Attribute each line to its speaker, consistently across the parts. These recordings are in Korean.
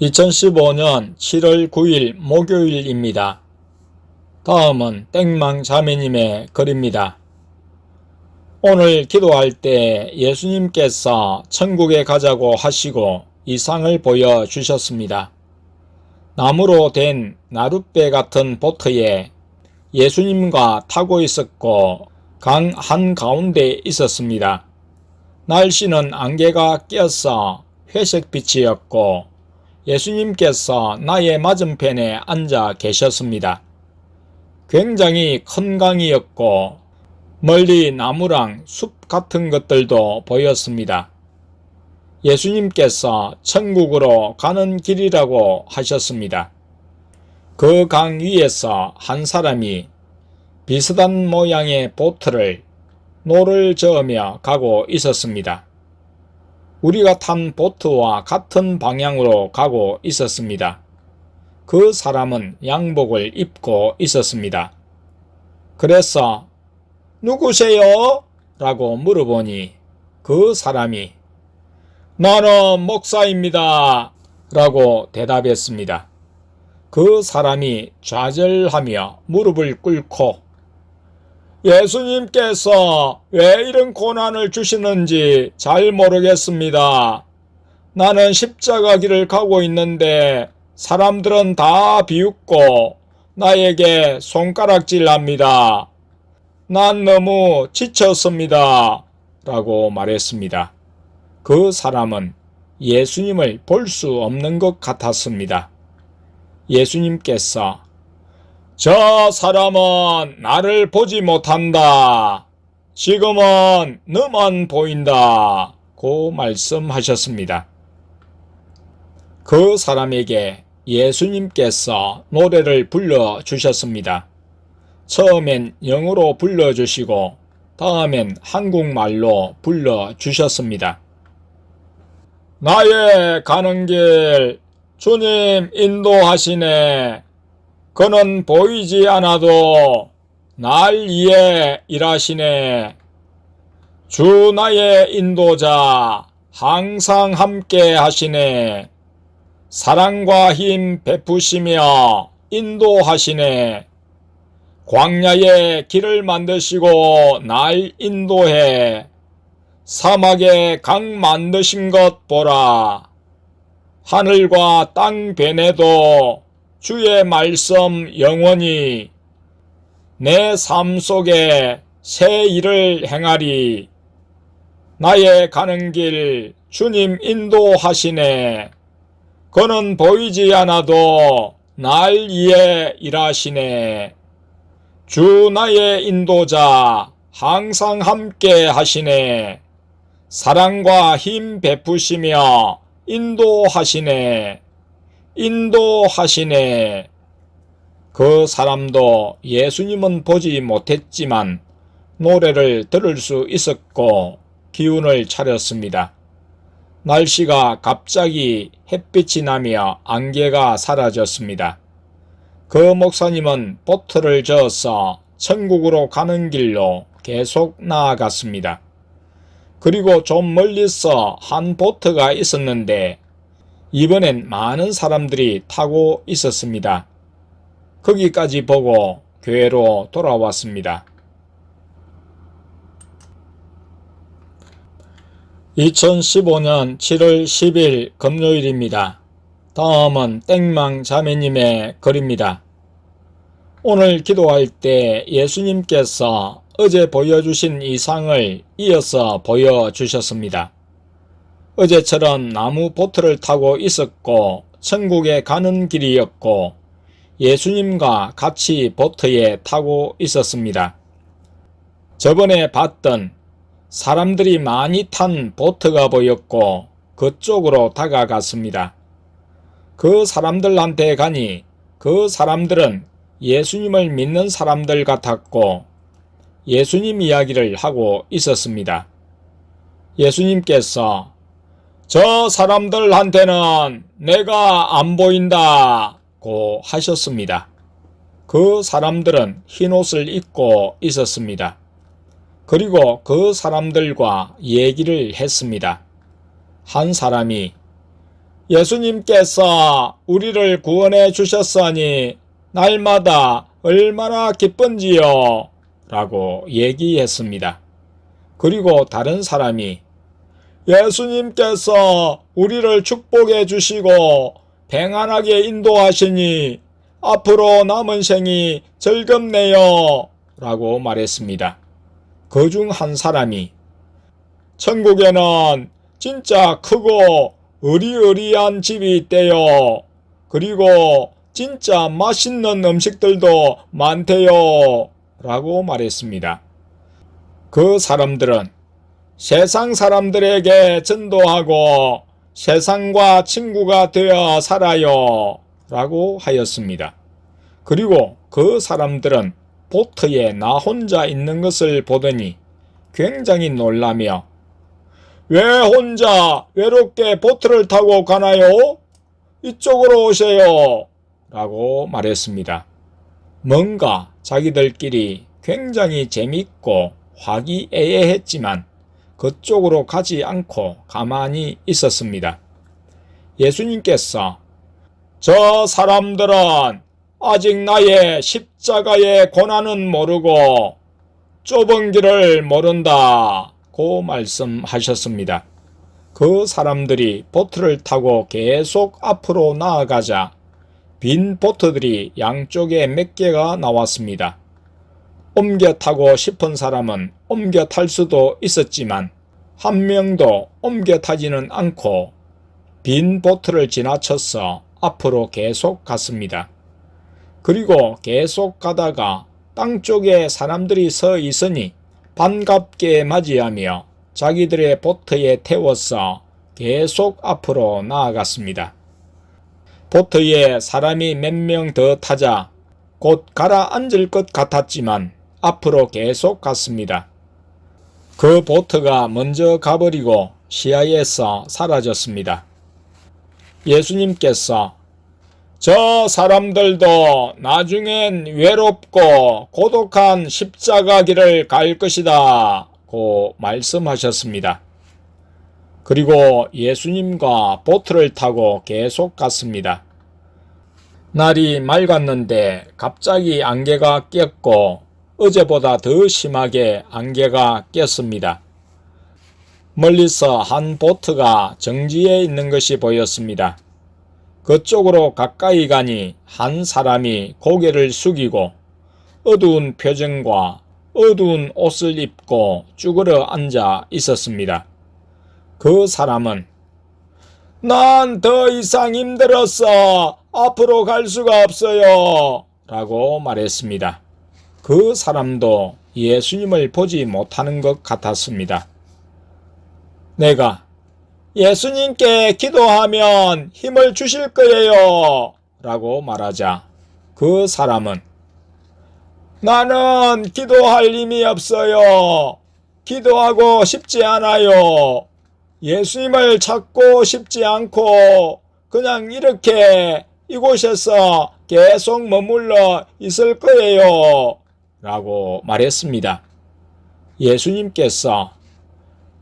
Speaker 1: 2015년 7월 9일 목요일입니다. 다음은 땡망 자매님의 글입니다. 오늘 기도할 때 예수님께서 천국에 가자고 하시고 이상을 보여주셨습니다. 나무로 된 나룻배 같은 보트에 예수님과 타고 있었고 강 한가운데 있었습니다. 날씨는 안개가 껴서 회색빛이었고 예수님께서 나의 맞은편에 앉아 계셨습니다. 굉장히 큰 강이었고 멀리 나무랑 숲 같은 것들도 보였습니다. 예수님께서 천국으로 가는 길이라고 하셨습니다. 그 강 위에서 한 사람이 비슷한 모양의 보트를 노를 저으며 가고 있었습니다. 우리가 탄 보트와 같은 방향으로 가고 있었습니다. 그 사람은 양복을 입고 있었습니다. 그래서 누구세요? 라고 물어보니 그 사람이 나는 목사입니다. 라고 대답했습니다. 그 사람이 좌절하며 무릎을 꿇고 예수님께서 왜 이런 고난을 주시는지 잘 모르겠습니다. 나는 십자가 길을 가고 있는데 사람들은 다 비웃고 나에게 손가락질 합니다. 난 너무 지쳤습니다. 라고 말했습니다. 그 사람은 예수님을 볼 수 없는 것 같았습니다. 예수님께서 저 사람은 나를 보지 못한다. 지금은 너만 보인다. 고 말씀하셨습니다. 그 사람에게 예수님께서 노래를 불러주셨습니다. 처음엔 영어로 불러주시고 다음엔 한국말로 불러주셨습니다. 나의 가는 길 주님 인도하시네. 그는 보이지 않아도 날 위해 일하시네. 주 나의 인도자 항상 함께 하시네. 사랑과 힘 베푸시며 인도하시네. 광야에 길을 만드시고 날 인도해. 사막에 강 만드신 것 보라. 하늘과 땅 변해도 주의 말씀 영원히 내 삶 속에 새 일을 행하리. 나의 가는 길 주님 인도하시네. 그는 보이지 않아도 날 위해 일하시네. 주 나의 인도자 항상 함께 하시네. 사랑과 힘 베푸시며 인도하시네. 인도하시네. 그 사람도 예수님은 보지 못했지만 노래를 들을 수 있었고 기운을 차렸습니다. 날씨가 갑자기 햇빛이 나며 안개가 사라졌습니다. 그 목사님은 보트를 저어서 천국으로 가는 길로 계속 나아갔습니다. 그리고 좀 멀리서 한 보트가 있었는데 이번엔 많은 사람들이 타고 있었습니다. 거기까지 보고 교회로 돌아왔습니다. 2015년 7월 10일 금요일입니다. 다음은 땡망 자매님의 글입니다. 오늘 기도할 때 예수님께서 어제 보여주신 이상을 이어서 보여주셨습니다. 어제처럼 나무 보트를 타고 있었고 천국에 가는 길이었고 예수님과 같이 보트에 타고 있었습니다. 저번에 봤던 사람들이 많이 탄 보트가 보였고 그쪽으로 다가갔습니다. 그 사람들한테 가니 그 사람들은 예수님을 믿는 사람들 같았고 예수님 이야기를 하고 있었습니다. 예수님께서 저 사람들한테는 내가 안 보인다고 하셨습니다. 그 사람들은 흰 옷을 입고 있었습니다. 그리고 그 사람들과 얘기를 했습니다. 한 사람이 예수님께서 우리를 구원해 주셨으니 날마다 얼마나 기쁜지요. 라고 얘기했습니다. 그리고 다른 사람이 예수님께서 우리를 축복해 주시고 평안하게 인도하시니 앞으로 남은 생이 즐겁네요. 라고 말했습니다. 그 중 한 사람이 천국에는 진짜 크고 의리의리한 집이 있대요. 그리고 진짜 맛있는 음식들도 많대요. 라고 말했습니다. 그 사람들은 세상 사람들에게 전도하고 세상과 친구가 되어 살아요. 라고 하였습니다. 그리고 그 사람들은 보트에 나 혼자 있는 것을 보더니 굉장히 놀라며 왜 혼자 외롭게 보트를 타고 가나요? 이쪽으로 오세요. 라고 말했습니다. 뭔가 자기들끼리 굉장히 재밌고 화기애애했지만 그쪽으로 가지 않고 가만히 있었습니다. 예수님께서 저 사람들은 아직 나의 십자가의 고난은 모르고 좁은 길을 모른다. 고 말씀하셨습니다. 그 사람들이 보트를 타고 계속 앞으로 나아가자 빈 보트들이 양쪽에 몇 개가 나왔습니다. 옮겨 타고 싶은 사람은 옮겨 탈 수도 있었지만 한 명도 옮겨 타지는 않고 빈 보트를 지나쳐서 앞으로 계속 갔습니다. 그리고 계속 가다가 땅 쪽에 사람들이 서 있으니 반갑게 맞이하며 자기들의 보트에 태워서 계속 앞으로 나아갔습니다. 보트에 사람이 몇 명 더 타자 곧 가라앉을 것 같았지만 앞으로 계속 갔습니다. 그 보트가 먼저 가버리고 시야에서 사라졌습니다. 예수님께서 저 사람들도 나중엔 외롭고 고독한 십자가 길을 갈 것이다. 고 말씀하셨습니다. 그리고 예수님과 보트를 타고 계속 갔습니다. 날이 맑았는데 갑자기 안개가 꼈고 어제보다 더 심하게 안개가 꼈습니다. 멀리서 한 보트가 정지해 있는 것이 보였습니다. 그쪽으로 가까이 가니 한 사람이 고개를 숙이고 어두운 표정과 어두운 옷을 입고 쭈그려 앉아 있었습니다. 그 사람은 난 더 이상 힘들었어. 앞으로 갈 수가 없어요. 라고 말했습니다. 그 사람도 예수님을 보지 못하는 것 같았습니다. 내가 예수님께 기도하면 힘을 주실 거예요. 라고 말하자 그 사람은 나는 기도할 힘이 없어요. 기도하고 싶지 않아요. 예수님을 찾고 싶지 않고 그냥 이렇게 이곳에서 계속 머물러 있을 거예요. 라고 말했습니다. 예수님께서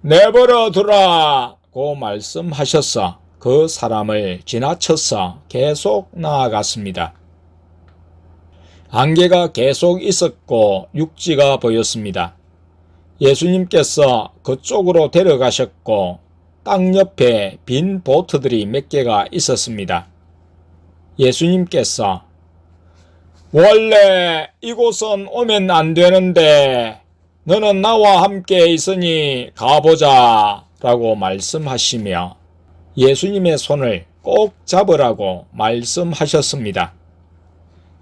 Speaker 1: 내버려 두라 고 말씀하셔서 그 사람을 지나쳐서 계속 나아갔습니다. 안개가 계속 있었고 육지가 보였습니다. 예수님께서 그쪽으로 데려가셨고 땅 옆에 빈 보트들이 몇 개가 있었습니다. 예수님께서 원래 이곳은 오면 안 되는데 너는 나와 함께 있으니 가보자 라고 말씀하시며 예수님의 손을 꼭 잡으라고 말씀하셨습니다.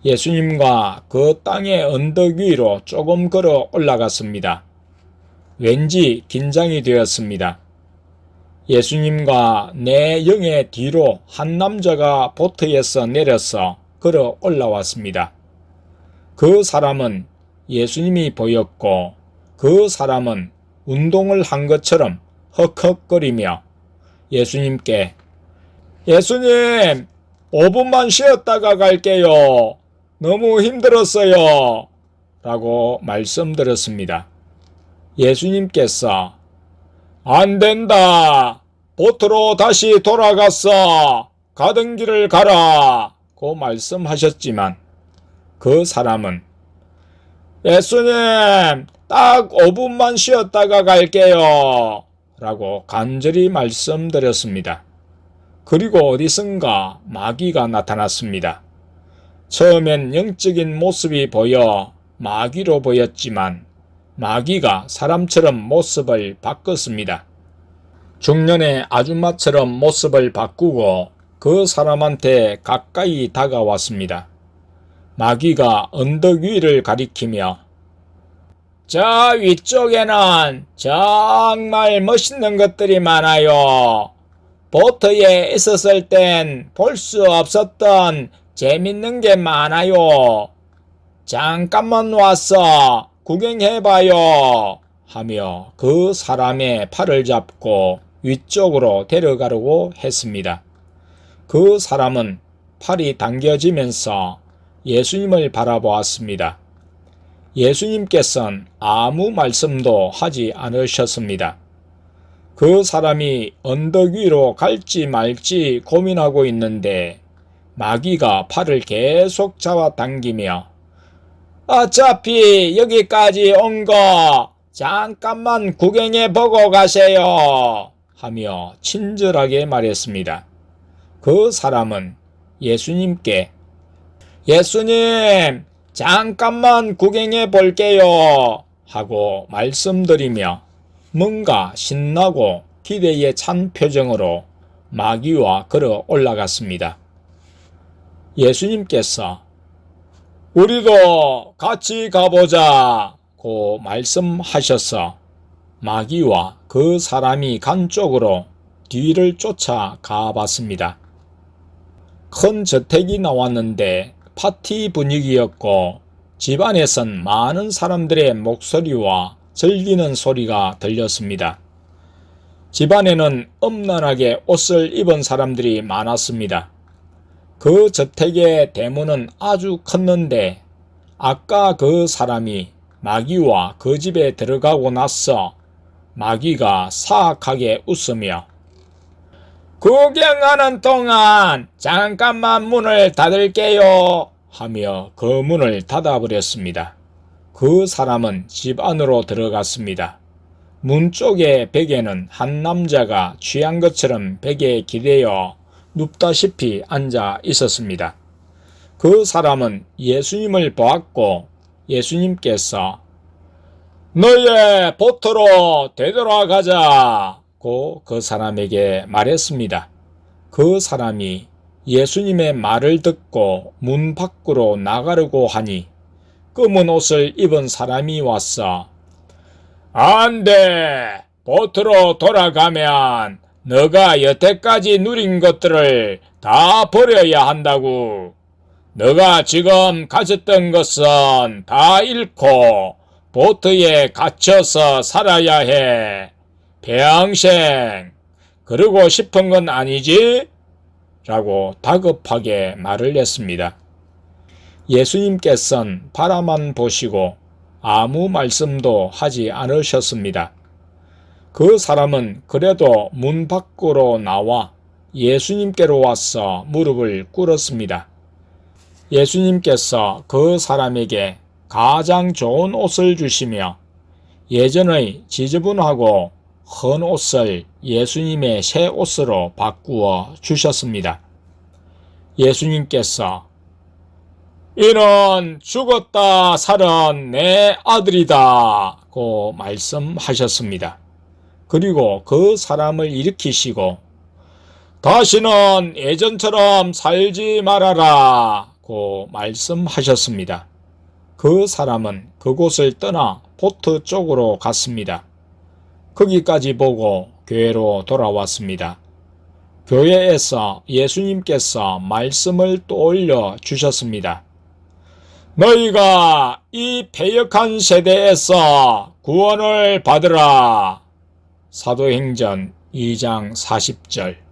Speaker 1: 예수님과 그 땅의 언덕 위로 조금 걸어 올라갔습니다. 왠지 긴장이 되었습니다. 예수님과 내 영의 뒤로 한 남자가 보트에서 내려서 걸어 올라왔습니다. 그 사람은 예수님이 보였고 그 사람은 운동을 한 것처럼 헉헉거리며 예수님께 예수님 5분만 쉬었다가 갈게요. 너무 힘들었어요. 라고 말씀드렸습니다. 예수님께서 안 된다. 보트로 다시 돌아갔어. 가던 길을 가라. 고 말씀하셨지만 그 사람은 예수님, 딱 5분만 쉬었다가 갈게요. 라고 간절히 말씀드렸습니다. 그리고 어디선가 마귀가 나타났습니다. 처음엔 영적인 모습이 보여 마귀로 보였지만 마귀가 사람처럼 모습을 바꿨습니다. 중년의 아줌마처럼 모습을 바꾸고 그 사람한테 가까이 다가왔습니다. 마귀가 언덕 위를 가리키며 저 위쪽에는 정말 멋있는 것들이 많아요. 보트에 있었을 땐 볼 수 없었던 재밌는 게 많아요. 잠깐만 와서 구경해봐요. 하며 그 사람의 팔을 잡고 위쪽으로 데려가려고 했습니다. 그 사람은 팔이 당겨지면서 예수님을 바라보았습니다. 예수님께서는 아무 말씀도 하지 않으셨습니다. 그 사람이 언덕 위로 갈지 말지 고민하고 있는데 마귀가 팔을 계속 잡아당기며 어차피 여기까지 온 거 잠깐만 구경해 보고 가세요 하며 친절하게 말했습니다. 그 사람은 예수님께 예수님 잠깐만 구경해 볼게요 하고 말씀드리며 뭔가 신나고 기대에 찬 표정으로 마귀와 걸어 올라갔습니다. 예수님께서 우리도 같이 가보자 고 말씀하셔서 마귀와 그 사람이 간 쪽으로 뒤를 쫓아 가봤습니다. 큰 저택이 나왔는데 파티 분위기였고 집안에선 많은 사람들의 목소리와 즐기는 소리가 들렸습니다. 집안에는 엄란하게 옷을 입은 사람들이 많았습니다. 그 저택의 대문은 아주 컸는데 아까 그 사람이 마귀와 그 집에 들어가고 나서 마귀가 사악하게 웃으며 구경하는 동안 잠깐만 문을 닫을게요 하며 그 문을 닫아버렸습니다. 그 사람은 집 안으로 들어갔습니다. 문 쪽의 벽에는 한 남자가 취한 것처럼 벽에 기대어 눕다시피 앉아 있었습니다. 그 사람은 예수님을 보았고 예수님께서 너의 보트로 되돌아가자 고 그 사람에게 말했습니다. 그 사람이 예수님의 말을 듣고 문 밖으로 나가려고 하니 검은 옷을 입은 사람이 왔어. 안 돼! 보트로 돌아가면 너가 여태까지 누린 것들을 다 버려야 한다고. 너가 지금 가졌던 것은 다 잃고 보트에 갇혀서 살아야 해. 평생. 그러고 싶은 건 아니지? 라고 다급하게 말을 했습니다. 예수님께서는 바라만 보시고 아무 말씀도 하지 않으셨습니다. 그 사람은 그래도 문 밖으로 나와 예수님께로 와서 무릎을 꿇었습니다. 예수님께서 그 사람에게 가장 좋은 옷을 주시며 예전의 지저분하고 헌 옷을 예수님의 새 옷으로 바꾸어 주셨습니다. 예수님께서 이는 죽었다 살은 내 아들이다 고 말씀하셨습니다. 그리고 그 사람을 일으키시고 다시는 예전처럼 살지 말아라 고 말씀하셨습니다. 그 사람은 그곳을 떠나 보트 쪽으로 갔습니다. 거기까지 보고 교회로 돌아왔습니다. 교회에서 예수님께서 말씀을 떠올려 주셨습니다. 너희가 이 패역한 세대에서 구원을 받으라. 사도행전 2장 40절